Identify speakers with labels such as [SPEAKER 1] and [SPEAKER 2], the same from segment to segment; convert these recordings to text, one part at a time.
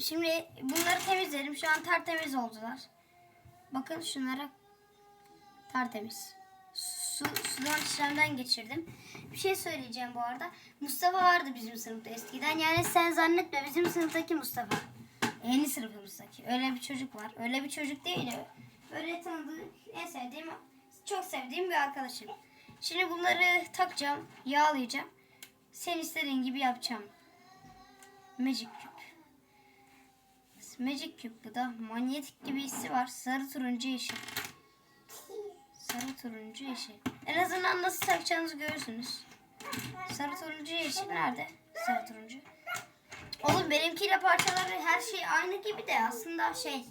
[SPEAKER 1] Şimdi bunları temizledim. Şu an tertemiz oldular. Bakın şunlara tertemiz. Su, sudan işlemden geçirdim. Bir şey söyleyeceğim bu arada. Mustafa vardı bizim sınıfta eskiden. Yani sen zannetme bizim sınıftaki Mustafa. Yeni sınıfımızdaki. Öyle bir çocuk var. Öyle bir çocuk değil. Böyle tanıdığım, en sevdiğim, çok sevdiğim bir arkadaşım. Şimdi bunları takacağım, yağlayacağım. Sen istediğin gibi yapacağım. Magic. Magic Cube bu da manyetik gibi hissi var. Sarı turuncu yeşil. Sarı turuncu yeşil. En azından nasıl takacağınızı görürsünüz. Sarı turuncu yeşil nerede? Sarı turuncu. Oğlum benimkiyle parçaları her şey aynı gibi de aslında şey.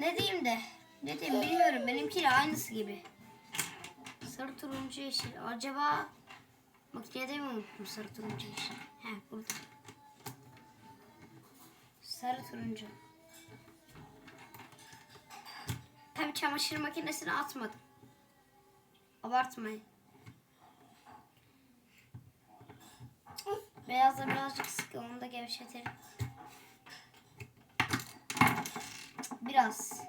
[SPEAKER 1] Ne diyeyim de. Ne diyeyim bilmiyorum. Benimkiyle aynısı gibi. Sarı turuncu yeşil. Acaba makinede mi unuttum sarı turuncu yeşil? He burada. Sarı turuncu. Tabii çamaşır makinesine atmadım. Abartmayın. Beyazla birazcık sıkı onu da gevşetelim. Biraz.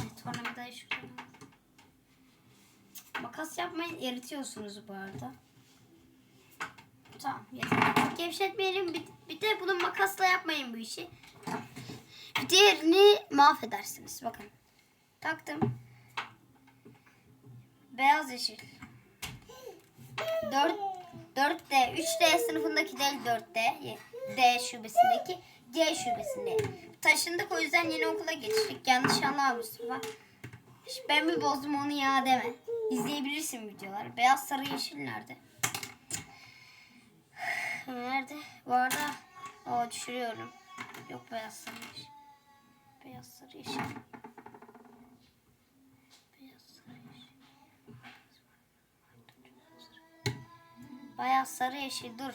[SPEAKER 1] Evet, tornavidayı şuraya. Makas yapmayın eritiyorsunuz bu arada. Tamam yeter. Gevşetmeyelim. Bir, bir de bunu makasla yapmayın bu işi. Diğerini mahvedersiniz. Bakın. Taktım. Beyaz yeşil. 4 4D, 3D sınıfındaki değil 4D. D şubesindeki C şubesinde. Taşındık o yüzden yeni okula geçtik. Yanlış anlama Mustafa. Ben mi bozdum onu ya deme. İzleyebilirsin videoları. Beyaz sarı yeşil nerede? Nerede? Bu arada o düşürüyorum. Yok beyaz sarı yeşil. Beyaz sarı yeşil. Beyaz sarı yeşil. Beyaz sarı yeşil dur.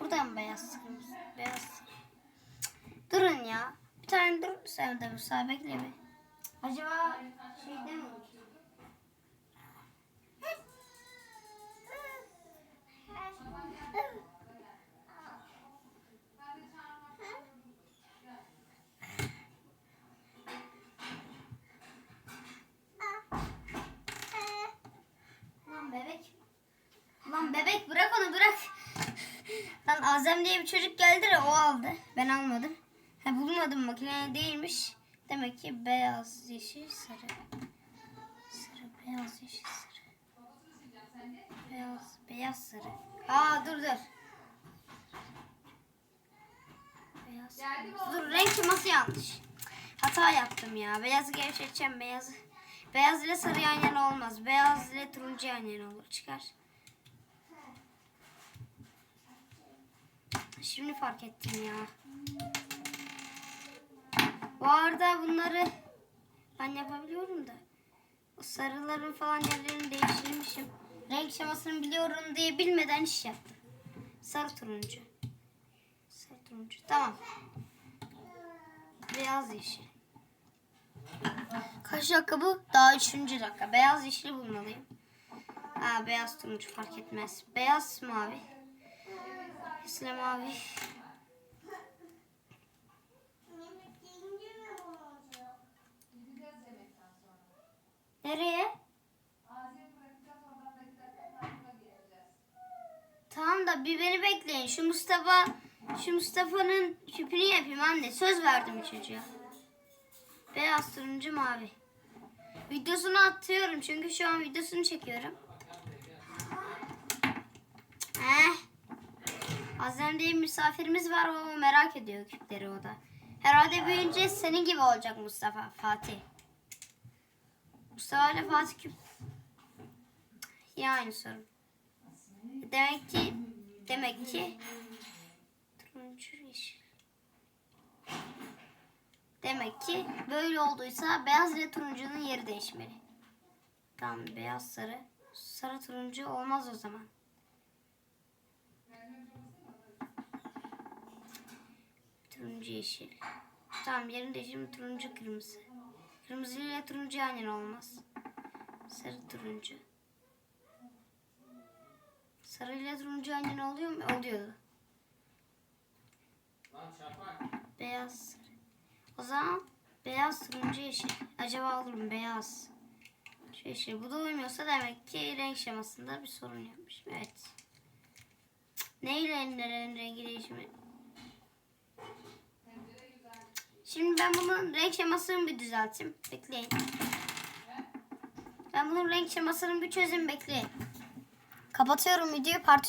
[SPEAKER 1] Buradan beyaz sarı. Beyaz sarı. Durun ya. Bir tane dur sen de Musa bekle bir. Acaba şeyde mi? Lan bebek. Lan bebek bırak onu bırak. Lan Azem diye bir çocuk geldi de o aldı. Ben almadım. Ha bulmadım makine değilmiş. Demek ki beyaz, yeşil, sarı. Sarı, beyaz, yeşil, sarı. Beyaz, beyaz, sarı. Aa dur dur. Beyaz. Dur renk teması yanlış. Hata yaptım ya. Beyazı gevşeteceğim. Beyazı. Beyaz ile sarı yan yana olmaz. Beyaz ile turuncu yan yana olur. Çıkar. Şimdi fark ettim ya. Bu arada bunları ben yapabiliyorum da. O sarıların falan yerlerini değiştirmişim. Renk şemasını biliyorum diye bilmeden iş yaptım. Sarı turuncu. Sarı turuncu. Tamam. Beyaz yeşil. Kaç dakika bu? Daha üçüncü dakika. Beyaz yeşili bulmalıyım. Ha, beyaz turuncu fark etmez. Beyaz mavi. Yeşil mavi. Nereye? Tamam da bir beni bekleyin. Şu Mustafa, şu Mustafa'nın küpünü yapayım anne. Söz verdim çocuğa. Beyaz, turuncu, mavi. Videosunu atıyorum çünkü şu an videosunu çekiyorum. Eh. Azem diye bir misafirimiz var o merak ediyor küpleri o da. Herhalde büyüyünce senin gibi olacak Mustafa, Fatih. Mustafa ile Fatih küp. Yine aynı sorun. Demek ki demek ki turuncu. Demek ki böyle olduysa beyaz ile turuncunun yeri değişmeli. Tamam beyaz sarı. Sarı turuncu olmaz o zaman. Turuncu yeşil. Tamam yerini değiştirme turuncu kırmızı. Kırmızı ile turuncu yan yana olmaz. Sarı turuncu. Sarı ile turuncu yan yana oluyor mu? Oluyordu. Beyaz beyaz. O zaman beyaz, turuncu, yeşil. Acaba olur mu beyaz? Şu yeşil. Bu da uymuyorsa demek ki renk şemasında bir sorun yapmışım. Evet. Neyle nelerin rengi değişimi? Şimdi ben bunun renk şemasını bir düzelteyim. Bekleyin. Ben bunun renk şemasını bir çözeyim bekleyin. Kapatıyorum videoyu part